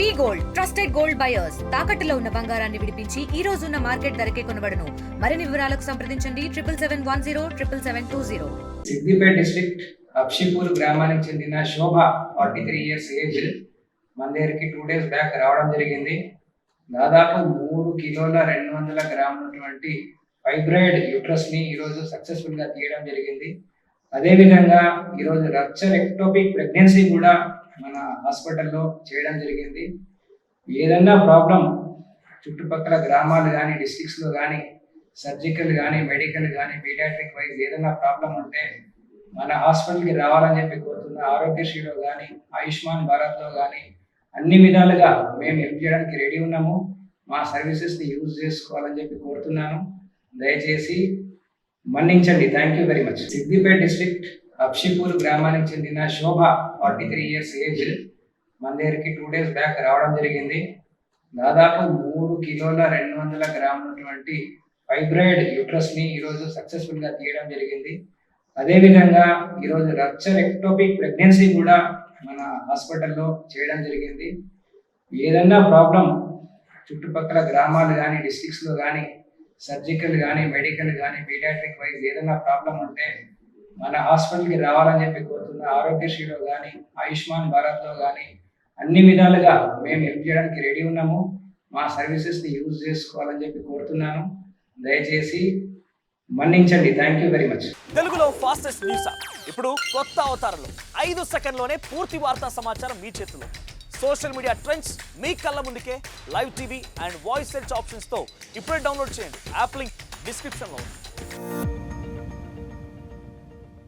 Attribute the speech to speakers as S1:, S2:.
S1: We gold trusted gold buyers. తాకట్టులో ఉన్న బంగారాన్ని విడిపించి ఈ రోజు ఉన్న మార్కెట్ ధరకే కొనబడను. మరిన్ని వివరాలకు సంప్రదించండి triple seven one zero triple seven two zero.
S2: Siddipet district Apshipur గ్రామానికి చెందిన Shobha forty three years age మన దగ్గరికి టూ డేస్ బ్యాక్ రావడం జరిగింది. దాదాపు మూడు కిలోల రెండు వందల గ్రాములటువంటి ఫైబ్రాయిడ్ యూట్రస్ని ఈరోజు సక్సెస్ఫుల్గా తీయడం జరిగింది. అదేవిధంగా ఈరోజు రచ్చ ఎక్టోపిక్ ప్రెగ్నెన్సీ కూడా మన హాస్పిటల్లో చేయడం జరిగింది. ఏదన్నా ప్రాబ్లం చుట్టుపక్కల గ్రామాలు కానీ డిస్ట్రిక్ట్స్లో కానీ సర్జికల్ కానీ మెడికల్ కానీ పీడియాట్రిక్ వైజ్ ఏదైనా ప్రాబ్లం ఉంటే మన హాస్పిటల్కి రావాలని చెప్పి కోరుతున్న ఆరోగ్యశ్రీలో కానీ ఆయుష్మాన్ భారత్లో కానీ అన్ని విధాలుగా మేము హెల్ప్ చేయడానికి రెడీ ఉన్నాము. మా సర్వీసెస్ని యూజ్ చేసుకోవాలని చెప్పి కోరుతున్నాను. దయచేసి మన్నించండి. Thank you very much. Siddipet district Apshipur గ్రామానికి చెందిన Shobha forty three years age మన దగ్గరికి టూ డేస్ బ్యాక్ రావడం జరిగింది. దాదాపు మూడు కిలోల రెండు వందల గ్రాములటువంటి ఫైబ్రాయిడ్ యూట్రస్ని ఈరోజు సక్సెస్ఫుల్గా తీయడం జరిగింది. అదేవిధంగా ఈరోజు రప్చర్ ఎక్టోపిక్ ప్రెగ్నెన్సీ కూడా మన హాస్పిటల్లో చేయడం జరిగింది. ఏదన్నా ప్రాబ్లం చుట్టుపక్కల గ్రామాలు కానీ డిస్ట్రిక్ట్స్లో కానీ సర్జికల్ కానీ మెడికల్ కానీ పీడియాట్రిక్ వైజ్ ఏదైనా ప్రాబ్లం ఉంటే మన హాస్పిటల్కి రావాలని చెప్పి కోరుతున్న ఆరోగ్యశ్రీలో కానీ ఆయుష్మాన్ భారత్లో కానీ అన్ని విధాలుగా మేము హెల్ప్ చేయడానికి రెడీ ఉన్నాము. మా సర్వీసెస్ని యూజ్ చేసుకోవాలని చెప్పి కోరుతున్నాను. దయచేసి మన్నించండి. థ్యాంక్ యూ వెరీ మచ్
S3: తెలుగులో ఫాస్టెస్ట్ న్యూస్ ఇప్పుడు కొత్త అవతారంలో. ఐదు సెకండ్లోనే పూర్తి వార్తా సమాచారం మీ చేతిలో. సోషల్ మీడియా ట్రెండ్స్ మీ కళ్ళ ముందుకే. Live TV and voice search ఆప్షన్స్తో ఇప్పుడే డౌన్లోడ్ చేయండి. యాప్ లింక్ డిస్క్రిప్షన్లో ఉంది.